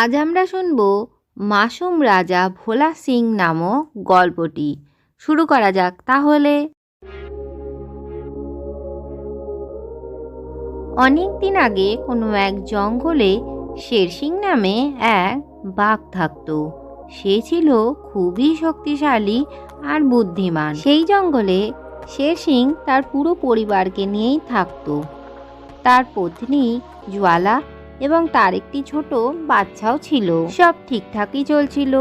আজ আমরা শুনব মাসুম রাজা ভোলা সিং নামক গল্পটি। শুরু করা যাক তাহলে। অনেক দিন আগে কোনো এক জঙ্গলে শের সিং নামে এক বাঘ থাকতো। সে ছিল খুবই শক্তিশালী আর বুদ্ধিমান। সেই জঙ্গলে শের সিং তার পুরো পরিবারকে নিয়েই থাকতো। তার পত্নী জ্বালা এবং তার একটি ছোট বাচ্চাও ছিল। সব ঠিকঠাকই চলছিল।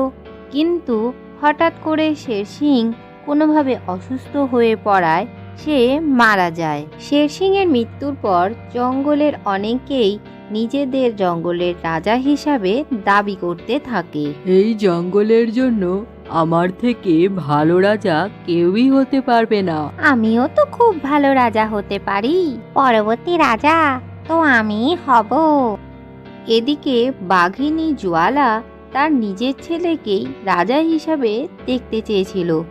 কিন্তু হঠাৎ করে শের সিং কোনোভাবে অসুস্থ হয়ে পড়ায় সে মারা যায়। শের সিংয়ের মৃত্যুর পর জঙ্গলের অনেকেই নিজেদের জঙ্গলের রাজা হিসাবে দাবি করতে থাকে। এই জঙ্গলের জন্য আমার থেকে ভালো রাজা কেউই হতে পারবে না। আমিও তো খুব ভালো রাজা হতে পারি। পরবর্তী রাজা তো আমি হব। এদিকে বাঘিনী জোয়ালা তার নিজের ছেলেকেই রাজা হিসাবে দেখতে চেয়েছিল।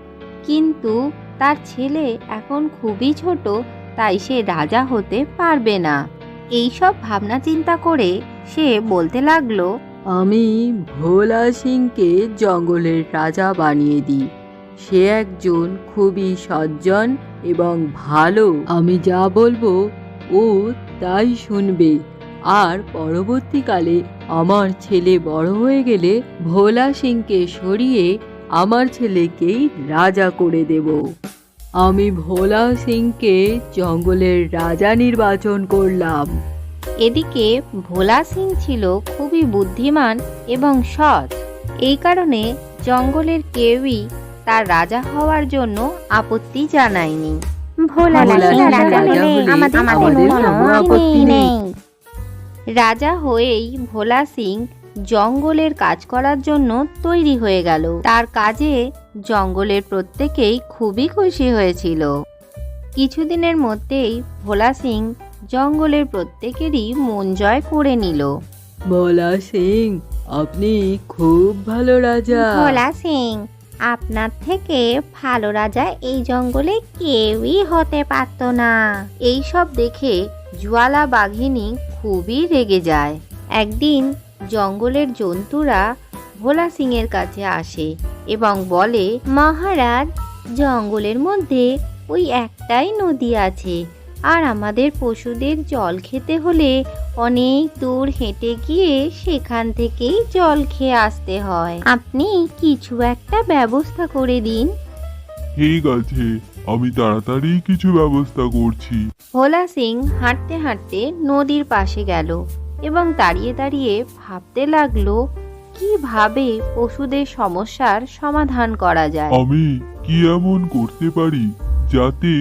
কিন্তু তার ছেলে এখন খুবই ছোট, তাই সে রাজা হতে পারবে না। এইসব ভাবনা চিন্তা করে সে বলতে লাগল, আমি ভোলা সিংকে জঙ্গলের রাজা বানিয়ে দিই। সে একজন খুবই সজ্জন এবং ভালো। আমি যা বলব ও তাই শুনবে। আর পরবর্তীকালে আমার ছেলে বড় হয়ে গেলে ভোলা সিংকে সরিয়ে আমার ছেলেকেই রাজা করে দেব। আমি ভোলা সিংকে জঙ্গলের রাজা নির্বাচন করলাম। এদিকে ভোলা সিং ছিল খুবই বুদ্ধিমান এবং সৎ। এই কারণে জঙ্গলের কেউই তার রাজা হওয়ার জন্য আপত্তি জানায়নি। ভোলা সিং রাজা হলে আমাদের কোনো আপত্তি নেই। রাজা হয়েই ভোলা সিং জঙ্গলের কাজ করার জন্য তৈরি হয়ে গেল। তার কাজে জঙ্গলের প্রত্যেকেই খুবই খুশি হয়েছিল। কিছুদিনের মধ্যেই ভোলা সিং জঙ্গলের প্রত্যেকেরই মন জয় করে নিল। ভোলা সিং আপনি খুব ভালো রাজা। ভোলা সিং আপনার থেকে ভালো রাজা এই জঙ্গলে কেউই হতে পারত না। এই সব দেখে জুয়ালা বাঘিনী খুবই রেগে যায়। একদিন জঙ্গলের জন্তুরা ভোলা সিং এর কাছে আসে এবং বলে, মহারাজ, জঙ্গলের মধ্যে ওই একটাই নদী আছে। আর আমাদের পশুদের জল খেতে হলে অনেক দূর হেঁটে গিয়ে সেখান থেকেই জল খেয়ে আসতে হয়। আপনি কিছু একটা ব্যবস্থা করে দিন। ঠিক আছে। আমি তাড়াতাড়ি কিছু ব্যবস্থা করছি। ভোলা সিং হাঁটতে হাঁটতে নদীর পাশে গেল এবং দাঁড়িয়ে দাঁড়িয়ে ভাবতে লাগল কীভাবে পশুদের সমস্যার সমাধান করা যায়। আমি কি এমন করতে পারি যাতে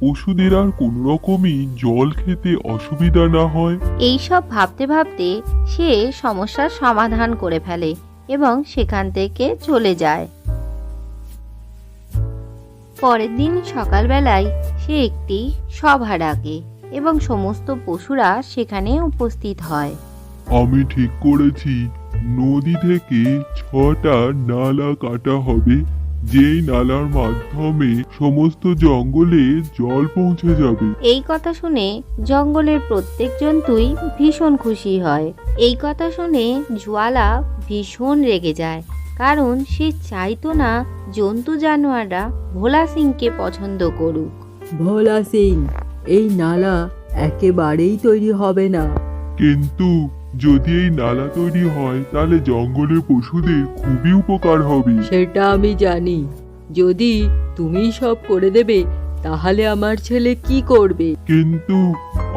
পশুদের আর কোন রকমই জল খেতে অসুবিধা না হয়? এই সব ভাবতে ভাবতে সে সমস্যার সমাধান করে ফেলে এবং সেখান থেকে চলে যায়। পরের দিন সকালবেলায় সে একটি সভা ডাকে এবং সমস্ত পশুরা সেখানে উপস্থিত হয়। আমি ঠিক করেছি নদী থেকে ছটা নালা কাটা হবে যেই নালার মাধ্যমে সমস্ত জঙ্গলে জল পৌঁছে যাবে। এই কথা শুনে জঙ্গলের প্রত্যেক জন্তুই ভীষণ খুশি হয়। এই কথা শুনে জুয়ালা ভীষণ রেগে যায়। কারণ সে চাইতো না জন্তু জানোয়াররা ভোলা সিংকে পছন্দ করুক। ভোলা সিং এই নালা একেবারেই তৈরি হবে না। কিন্তু যদি এই নালা তৈরি হয় তাহলে জঙ্গলের পশুদের খুবই উপকার হবে। সেটা আমি জানি। যদি তুমি সব করে দেবে তাহলে আমার ছেলে কি করবে? কিন্তু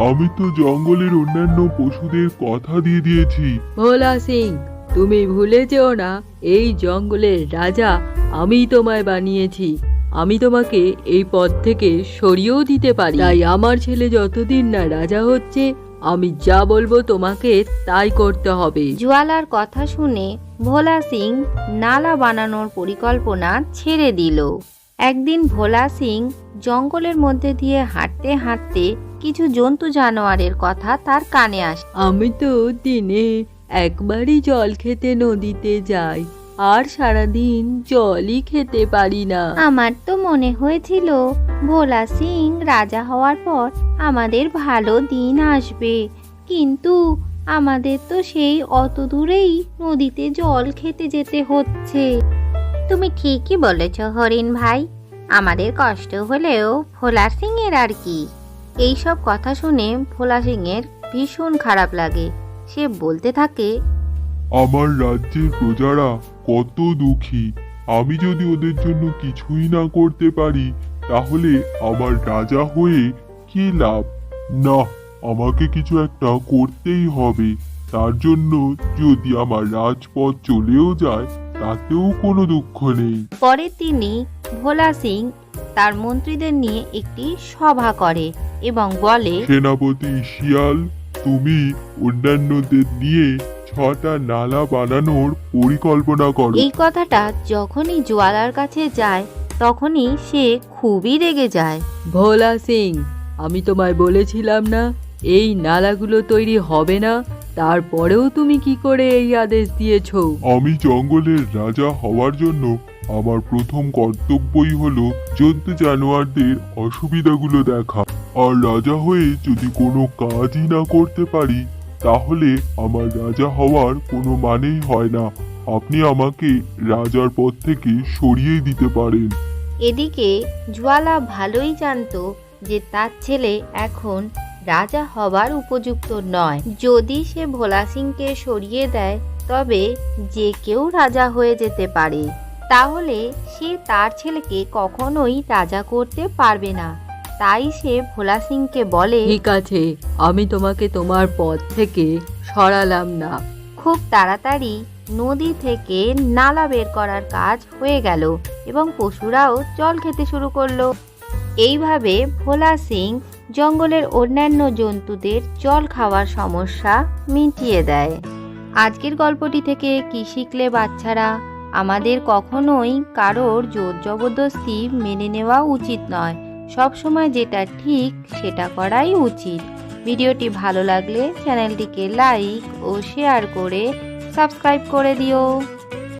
আমি তো জঙ্গলের অন্যান্য পশুদের কথা দিয়ে দিয়েছি। ভোলা সিং তুমি ভুলে যেও না এই জঙ্গলের রাজা আমি তোমায় বানিয়েছি। আমি তোমাকে এই পদ থেকে সরিয়েও দিতে পারি। তাই আমার ছেলে যতদিন না রাজা হচ্ছে আমি যা বলব তোমাকে তাই করতে হবে। জুয়ালার কথা শুনে ভোলা সিং নালা বানানোর পরিকল্পনা ছেড়ে দিল। একদিন ভোলা সিং জঙ্গলের মধ্যে দিয়ে হাঁটতে হাঁটতে কিছু জন্তু জানোয়ারের কথা তার কানে আসে আমি তো দিনে একবারই জল খেতে নদীতে যাই আর সারাদিন জলই খেতে পারি না। আমার তো মনে হয়েছিল ভোলা সিং রাজা হওয়ার পর আমাদের ভালো দিন আসবে। কিন্তু আমাদের তো সেই অত দূরেই নদীতে জল খেতে যেতে হচ্ছে। তুমি ঠিকই বলেছ হরিণ ভাই। আমাদের কষ্ট হলেও ভোলা সিংয়ের আর কি। এইসব কথা শুনে ভোলা সিংয়ের ভীষণ খারাপ লাগে। সে বলতে থাকে আমার রাজ্যের প্রজারা কত দুঃখী। আমি যদি ওদের জন্য কিছুই না করতে পারি তাহলে আমার রাজা হয়ে কি লাভ? না আমাকে কিছু একটা করতেই হবে। তার জন্য যদি আমার রাজপথ চলেও যায় তাতেও কোনো দুঃখ নেই। পরে তিনি ভোলা সিং তার মন্ত্রীদের নিয়ে একটি সভা করে এবং বলে সেনাপতি শিয়াল তুমি অন্যান্যদের নিয়ে ছটা নালা বানানোর পরিকল্পনা করো। এই কথাটা যখনই জোয়ালার কাছে যায় তখনই সে খুবই রেগে যায়। ভোলা সিং আমি তোমায় বলেছিলাম না এই নালাগুলো তৈরি হবে না তারপরেও তুমি কি করে এই আদেশ দিয়েছ? আমি জঙ্গলের রাজা হওয়ার জন্য আমার প্রথম কর্তব্যই হলো জন্তু জানোয়ারদের অসুবিধাগুলো দেখা। আর রাজা হয়ে যদি কোনো কাজই না করতে পারি, তাহলে আমার রাজা হওয়ার কোনো মানেই হয় না। আপনি আমাকে রাজার পদ থেকে সরিয়ে দিতে পারেন। এদিকে জোয়ালা ভালোই জানতো যে তার ছেলে এখন রাজা হবার উপযুক্ত নয়। যদি সে ভোলা সিংকে সরিয়ে দেয়, তবে যে কেউ রাজা হয়ে যেতে পারে। তাহলে সে তার ছেলেকে কখনোই রাজা করতে পারবে না। তাই সে ভোলা সিংকে বলে ঠিক আছে আমি তোমাকে তোমার পদ থেকে সরালাম না। খুব তাড়াতাড়ি নদী থেকে নালা বের করার কাজ হয়ে গেল এবং পশুরাও জল খেতে শুরু করল। এইভাবে ভোলা সিং জঙ্গলের অন্যান্য জন্তুদের জল খাওয়ার সমস্যা মিটিয়ে দেয়। আজকের গল্পটি থেকে কি শিখলে বাচ্চারা? আমাদের কখনোই কারোর জোর জবরদস্তি মেনে নেওয়া উচিত নয়। সবসময় যেটা ঠিক সেটা করাই উচিত। ভিডিওটি ভালো লাগলে চ্যানেলটিকে লাইক ও শেয়ার করে সাবস্ক্রাইব করে দিও।